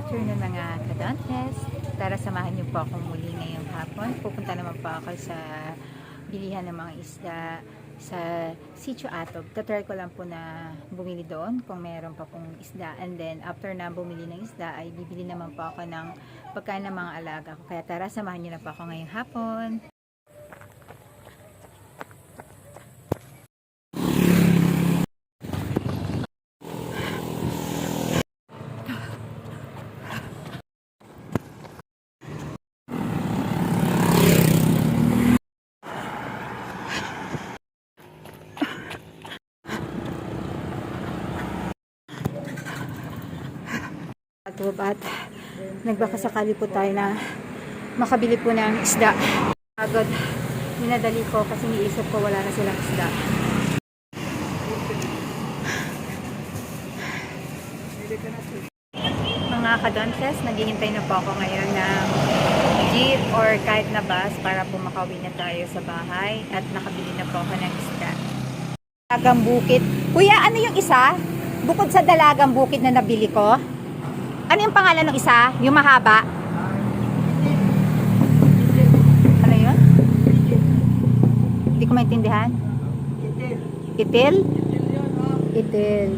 afternoon mga kadontes. Tara samahan niyo po akong muli ngayong hapon. Pupunta naman po ako sa bilihan ng mga isda sa Sitio Atog. Tatry ko lang po na bumili doon kung meron pa pong isda. And then after na bumili ng isda ay bibili naman po ako ng pagkain ng mga alaga ko. Kaya tara samahan niyo na po ako ngayong hapon. At nagbakasakali po tayo na makabili po ng isda. Agad minadali ko kasi niisip ko wala na silang isda. Mga kadontes, naghihintay na po ako ngayon ng jeep or kahit na bus para po na tayo sa bahay at nakabili na po ako ng isda. Dalagang bukid. Kuya, ano yung isa? Bukod sa dalagang bukid na nabili ko, ano yung pangalan ng isa? Yung mahaba? Ano yun? Hindi ko maintindihan. Itil? Itil.